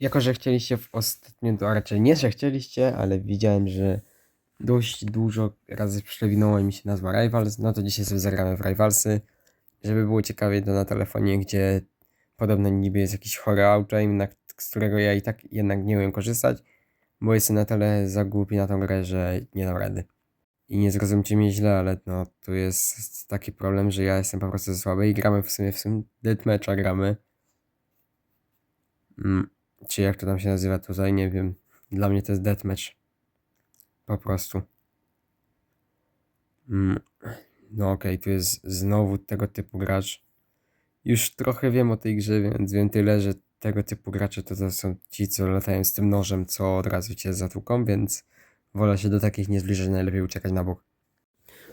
Jako, że chcieliście w ostatnim, to raczej nie, że chcieliście, ale widziałem, że dość dużo razy przewinęła mi się nazwa Rivals, no to dzisiaj sobie zagramy w Rivalsy. Żeby było ciekawie, to na telefonie, gdzie podobno niby jest jakiś chory na, z którego ja i tak jednak nie umiem korzystać, bo jestem na tyle za głupi na tą grę, że nie dam rady. I nie zrozumcie mnie źle, ale no tu jest taki problem, że ja jestem po prostu słaby i gramy w sumie w sumie deathmatcha gramy. Mm, czy jak to tam się nazywa tutaj, nie wiem. Dla mnie to jest deathmatch. Po prostu. Mm, no okej, tu jest znowu tego typu gracz. Już trochę wiem o tej grze, więc wiem tyle, że tego typu gracze to, to są ci, co latają z tym nożem, co od razu cię zatłuką, więc wolę się do takich nie zbliżać, najlepiej uciekać na bok.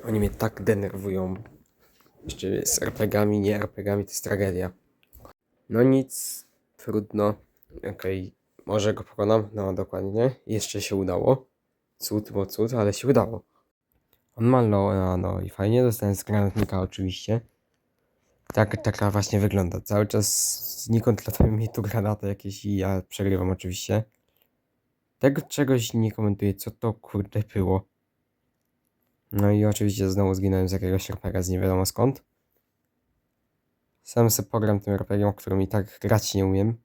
Oni mnie tak denerwują. Jeszcze z RPGami, nie RPGami, to jest tragedia. No nic, trudno. Okej, może go pokonam? No dokładnie. Jeszcze się udało. Cud, bo cud, ale się udało. On ma low, no, i fajnie, dostałem z granatnika oczywiście. Tak, taka właśnie wygląda. Cały czas znikąd latają mi tu granaty jakieś i ja przegrywam oczywiście. Tego czegoś nie komentuję, co to kurde było. No i oczywiście znowu zginąłem z jakiegoś RPG z nie wiadomo skąd. Sam sobie pogram tym RPG, o którym i tak grać nie umiem.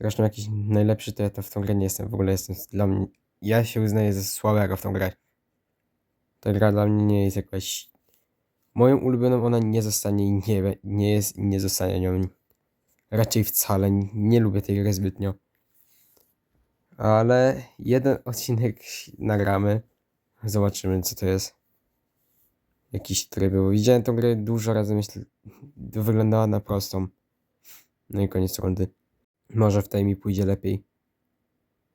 Zresztą jakiś najlepszy to ja to w tą grę nie jestem. W ogóle jestem dla mnie... Ja się uznaję za słabego w tą grę. Ta gra dla mnie nie jest jakaś... Moją ulubioną ona nie zostanie i nie, nie jest i nie zostanie nią. Raczej wcale. Nie lubię tej gry zbytnio. Ale jeden odcinek nagramy. Zobaczymy co to jest. Jakiś tryb był. Widziałem tą grę dużo razy, myślę... Wyglądała na prostą. No i koniec rundy. Może w tej mi pójdzie lepiej.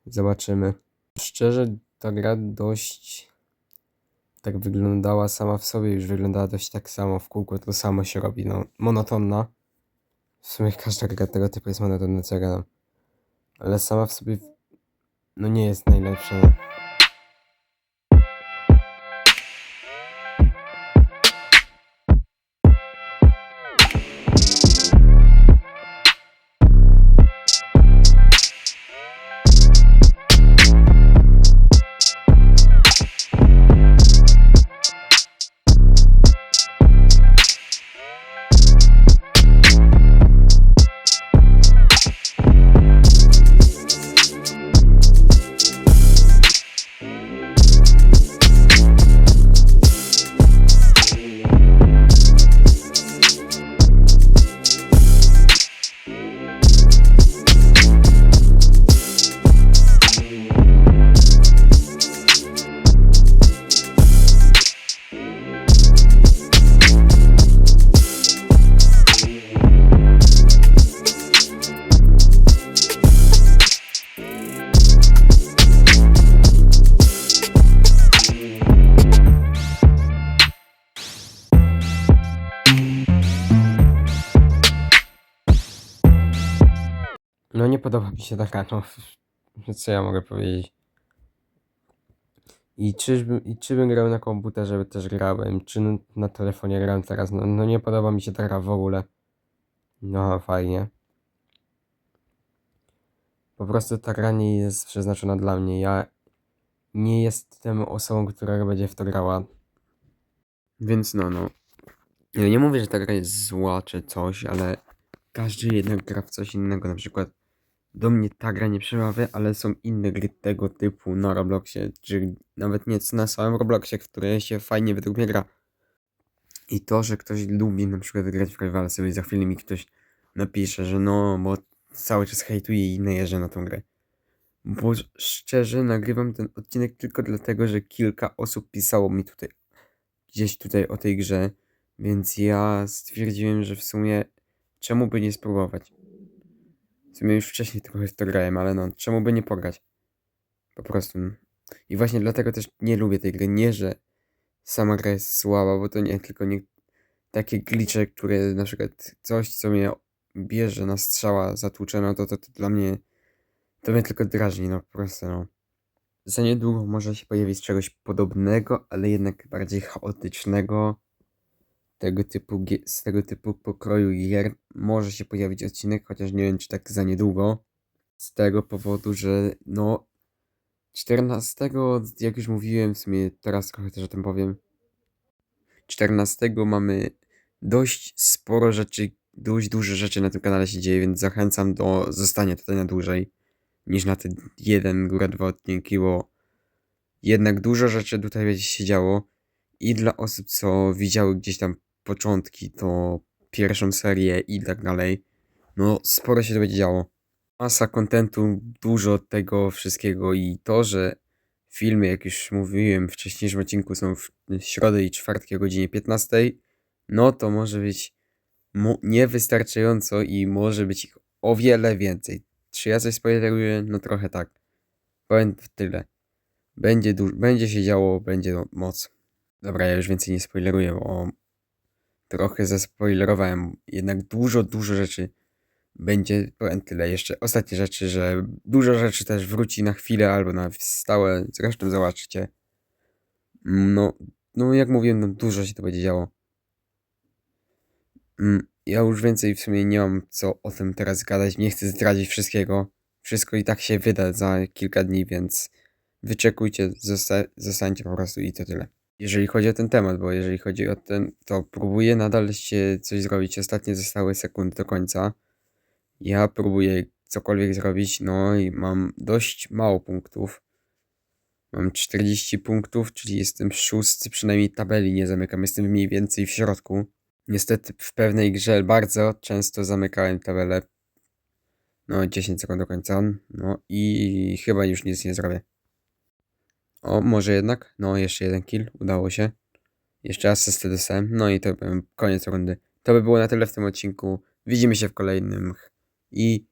Zobaczymy. Szczerze, ta gra dość tak wyglądała sama w sobie, już wyglądała dość tak samo w kółko, to samo się robi, no, monotonna. W sumie każda gra tego typu jest monotonna, co ja gadam. Ale sama w sobie, no nie jest najlepsza. Podoba mi się taka, no co ja mogę powiedzieć. I czyżbym, I czy bym grał na komputerze, też grałem, czy na telefonie grałem teraz, no, no nie podoba mi się ta gra w ogóle. No fajnie. Po prostu ta gra nie jest przeznaczona dla mnie, ja nie jestem osobą, która będzie w to grała. Więc no, no. Ja nie mówię, że ta gra jest zła czy coś, ale każdy jednak gra w coś innego, na przykład do mnie ta gra nie przemawia, ale są inne gry tego typu na Robloxie, czy nawet nie na samym Robloxie, w które się fajnie według mnie gra. I to, że ktoś lubi na przykład grać w Rivalsy i za chwilę mi ktoś napisze, że no, bo cały czas hejtuje i najeżdża na tą grę. Bo szczerze nagrywam ten odcinek tylko dlatego, że kilka osób pisało mi tutaj, gdzieś tutaj o tej grze, więc ja stwierdziłem, że w sumie czemu by nie spróbować. W sumie już wcześniej trochę to grałem, ale no, czemu by nie pograć? Po prostu. I właśnie dlatego też nie lubię tej gry. Nie, że sama gra jest słaba, bo to nie tylko nie takie glitche, które na przykład coś, co mnie bierze na strzała, zatłucze, no to, to, to dla mnie to mnie tylko drażni, no po prostu, no. Za niedługo może się pojawić czegoś podobnego, ale jednak bardziej chaotycznego. Tego typu, z tego typu pokroju gier może się pojawić odcinek, chociaż nie wiem, czy tak za niedługo. Z tego powodu, że no 14, jak już mówiłem, w sumie teraz trochę też o tym powiem. 14 mamy dość sporo rzeczy, dość duże rzeczy na tym kanale się dzieje, więc zachęcam do zostania tutaj na dłużej niż na te jeden, góra dwa odcinki, bo jednak dużo rzeczy tutaj będzie się działo i dla osób, co widziały gdzieś tam początki, to pierwszą serię i tak dalej, no sporo się to będzie działo. Masa kontentu, dużo tego wszystkiego i to, że filmy, jak już mówiłem w wcześniejszym odcinku, są w środę i czwartki o godzinie 15, no to może być niewystarczająco i może być ich o wiele więcej. Czy ja coś spoileruję? No trochę tak. Powiem tyle. Będzie, będzie się działo, będzie moc. Dobra, ja już więcej nie spoileruję, bo trochę zaspoilerowałem. Jednak dużo, dużo rzeczy będzie. Powiem tyle. Jeszcze ostatnie rzeczy, że dużo rzeczy też wróci na chwilę albo na stałe. Zresztą zobaczycie. No, no jak mówiłem, no dużo się to będzie działo. Mm, Ja już więcej w sumie nie mam co o tym teraz gadać. Nie chcę zdradzić wszystkiego. Wszystko i tak się wyda za kilka dni, więc wyczekujcie, zosta- zostańcie po prostu i to tyle. Jeżeli chodzi o ten temat, bo jeżeli chodzi o ten, to próbuję nadal się coś zrobić. Ostatnie zostały sekundy do końca. Ja próbuję cokolwiek zrobić, no i mam dość mało punktów. Mam 40 punktów, czyli jestem szósty, przynajmniej tabeli nie zamykam, jestem mniej więcej w środku. Niestety w pewnej grze bardzo często zamykałem tabelę. No 10 sekund do końca, no i chyba już nic nie zrobię. O, może jednak? No, jeszcze jeden kill, udało się. Jeszcze asystę dostałem, no i to koniec rundy. To by było na tyle w tym odcinku. Widzimy się w kolejnym i.